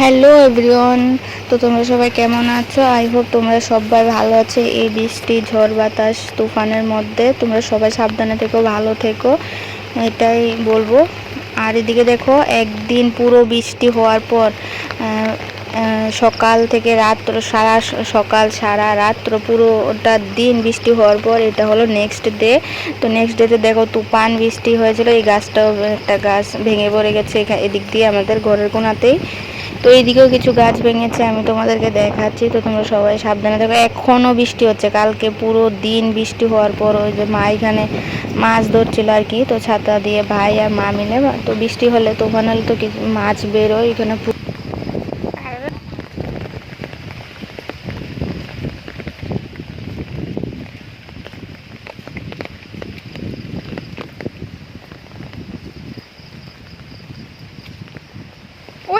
Hello everyone তো তোমরা সবাই কেমন আছো? আই হোপ তোমরা সবাই ভালো আছো। এই বৃষ্টি, ঝড় বাতাস, তুফানের মধ্যে তোমরা সবাই সাবধানে থেকো, ভালো থেকো। এটাই বলব। আর এদিকে দেখো, একদিন পুরো বৃষ্টি হওয়ার পর সকাল থেকে রাত্র, সারা সকাল, সারা রাত্র পুরোটা দিন বৃষ্টি হওয়ার পর এটা হলো নেক্সট ডে তো নেক্সট ডেতে দেখো তুফান বৃষ্টি হয়েছিল। এই গাছটাও একটা গাছ ভেঙে পড়ে গেছে এদিক দিয়ে আমাদের ঘরের কোনাতেই। তো এইদিকেও কিছু গাছ ভেঙেছে, আমি তোমাদেরকে দেখাচ্ছি। তো তোমরা সবাই সাবধানে থাকো। এখনও বৃষ্টি হচ্ছে, কালকে পুরো দিন বৃষ্টি হওয়ার পর ওই যে মা এখানে মাছ ধরছিল আর কি, তো ছাতা দিয়ে ভাই আর মা মিলে, তো বৃষ্টি হলে তো হলে তো মাছ বেরোয়, এখানে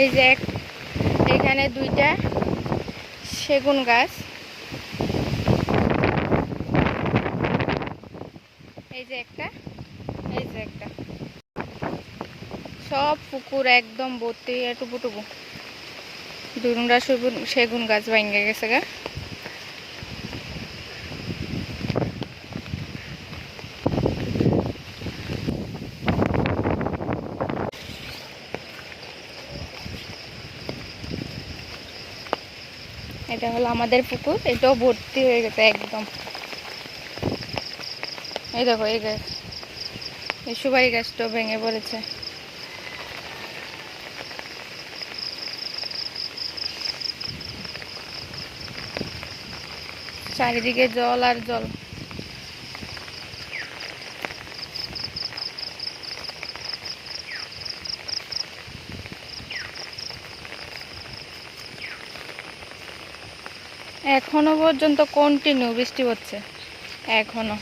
এই যে এখানে দুইটা সেগুন গাছ। এই যে একটা, এই যে একটা। সব পুকুর একদম ভর্তি টুপু টুপু দুটা সেগুন গাছ ভেঙে গেছে গা। এটা হলো আমাদের পুকুর, এটাও ভর্তি হয়ে গেছে একদম। এই দেখো, এই গাছ। এই সুবাই গাছটাও ভেঙে পড়েছে। চারিদিকে জল আর জল। এখনও পর্যন্ত কন্টিনিউ বৃষ্টি হচ্ছে এখনও।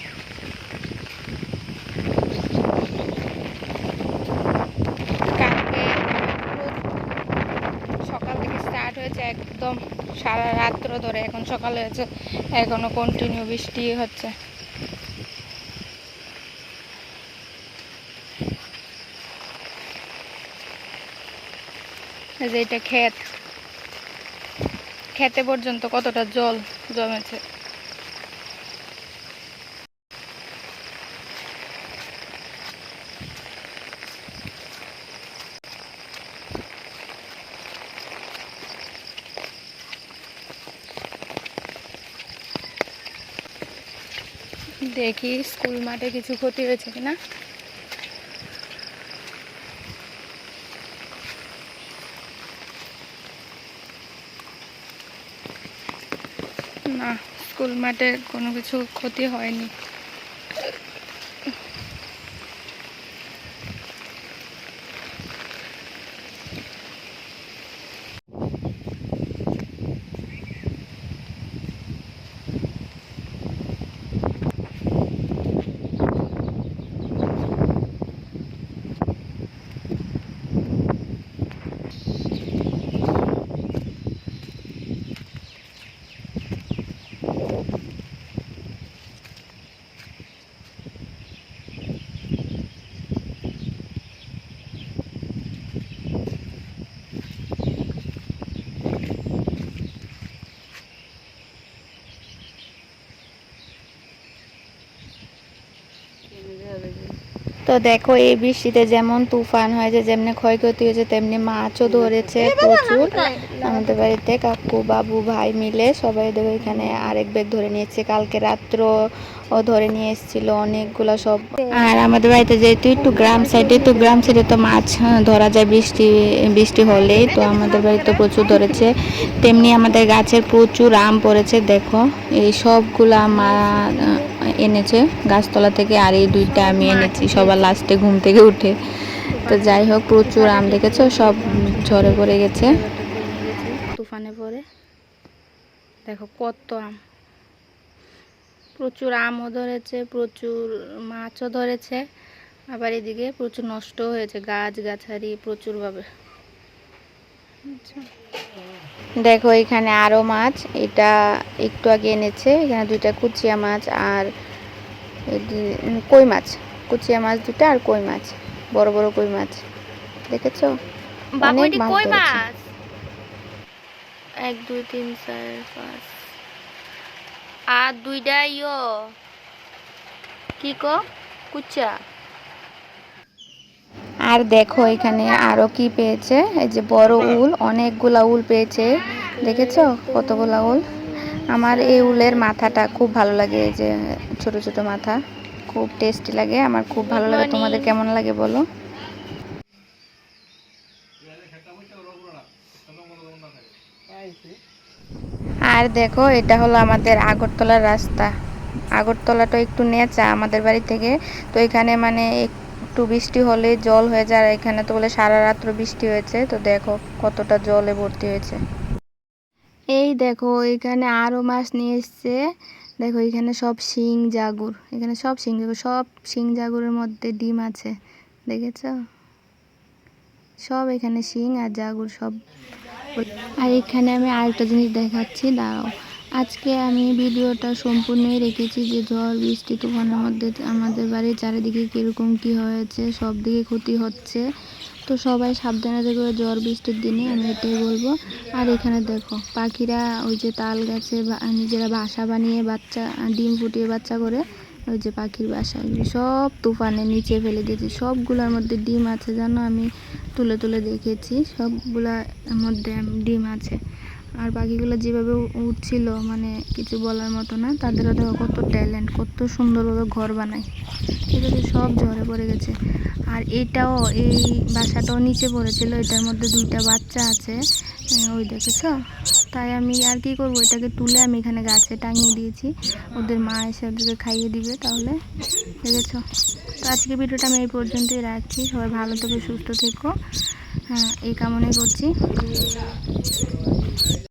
সকাল থেকে স্টার্ট হয়েছে একদম সারা রাত্র ধরে। এখন সকাল হয়েছে, এখনও কন্টিনিউ বৃষ্টি হচ্ছে। যে এটা ক্ষেত। খেতে পর্যন্ত কতটা জল জমেছে? দেখি স্কুল মাঠে কিছু ক্ষতি হয়েছে কিনা? না স্কুল মাঠে কোনো কিছু ক্ষতি হয়নি। তো দেখো এই বৃষ্টিতে যেমন তুফান হয়েছে যেমনি ক্ষয়ক্ষতি হয়েছে তেমনি মাছও ধরেছে প্রচুর আমাদের বাড়িতে। কাকু বাবু ভাই মিলে সবাই দেখো এখানে আরেক ব্যাগ ধরে নিয়েছে। কালকে রাত্র ও ধরে নিয়ে এসেছিল অনেকগুলো সব। আর আমাদের বাড়িতে যেহেতু একটু গ্রাম সাইডে তো গ্রাম সাইডে তো মাছ হ্যাঁ, ধরা যায় বৃষ্টি বৃষ্টি হলেই। তো আমাদের বাড়িতে প্রচুর ধরেছে। তেমনি আমাদের গাছের প্রচুর আম পড়েছে দেখো। এই সবগুলা মা এনেছে গাছতলা থেকে আর এই দুইটা আমি এনেছি সবার লাস্টে ঘুম থেকে উঠে। তো যাই হোক প্রচুর আম দেখেছ সব ঝরে পড়ে গেছে তুফানে পড়ে দেখো কত আম। প্রচুর আমও ধরেছে প্রচুর মাছও ধরেছে আবার এদিকে প্রচুর নষ্ট হয়েছে গাছ গাছারি প্রচুরভাবে। আচ্ছা। দেখো এখানে আরও মাছ এটা একটু আগে এনেছে এখানে দুইটা কুচিয়া মাছ আর কই মাছ? কুচিয়া মাছ দুটা আর কই মাছ? বড় বড় কই মাছ? দেখেছ? অনেক মাছ। এক দুই তিন চার পাঁচ। আর দুইটা ইয়ো। কি কো? কুচা আর দেখো এখানে আরও কি পেয়েছে? এই যে বড় উল অনেকগুলা উল পেয়েছে। দেখেছ কতগুলা উল? আমার এই উলের মাথাটা খুব ভালো লাগে এই যে ছোট ছোট মাথা। খুব টেস্টি লাগে আমার খুব ভালো লাগে। তোমাদের কেমন লাগে বলো? আর দেখো, এটা হলো আমাদের আগরতলার রাস্তা। আগরতলাটা একটু নেচা আমাদের বাড়ি থেকে। তো এখানে মানে একটু বৃষ্টি হলে জল হয়ে যায়, আর এখানে তো বলে সারা রাত্র বৃষ্টি হয়েছে। তো দেখো, কতটা জলে ভর্তি হয়েছে। এই দেখো, এখানে আরও মাছ নিয়ে এসছে। দেখো, এখানে সব শিং, জাগুর। এখানে সব শিং জাগুর সব শিং, জাগুরের মধ্যে ডিম আছে। দেখেছ? সব এখানে শিং আর জাগুর সব আর এখানে আমি আরেকটা জিনিস দেখাচ্ছি, দাঁড়াও। আজকে আমি ভিডিওটা সম্পূর্ণই রেখেছি যে ঝড়, বৃষ্টি তুফানের মধ্যে আমাদের বাড়ির চারিদিকে কীরকম কী হয়েছে, সব দিকে ক্ষতি হচ্ছে। তো সবাই সাবধানে দেখবে ঝড়, বৃষ্টির দিনে আমি এটাই বলব। আর এখানে দেখো, পাখিরা ওই যে তাল গাছে নিজেরা বাসা বানিয়ে বাচ্চা, ডিম ফুটিয়ে বাচ্চা করে, ওই যে পাখির বাসা সব তুফানে নিচে ফেলে দিয়েছে। সবগুলোর মধ্যে ডিম আছে, জানো আমি তুলে তুলে দেখেছি সবগুলার মধ্যে ডিম আছে। আর পাখিগুলো যেভাবে উঠছিল মানে কিছু বলার মতো না তাদেরও দেখো কত ট্যালেন্ট কত সুন্দরভাবে ঘর বানায়। ঠিক আছে সব ঝরে পড়ে গেছে। আর এটাও, এই বাসাটাও নিচে পড়েছিল, এটার মধ্যে দুইটা বাচ্চা আছে ওই দেখেছ? তাই আমি আর কি করব, এটাকে তুলে আমি এখানে গাছে টাঙিয়ে দিয়েছি। ওদের মা এসে ওদেরকে খাইয়ে দিবে তাহলে, দেখেছ? তো আজকে ভিডিওটা আমি এই পর্যন্তই রাখছি। সবাই ভালো থেকো, সুস্থ থেকো। হ্যাঁ এই কামনাই করছি।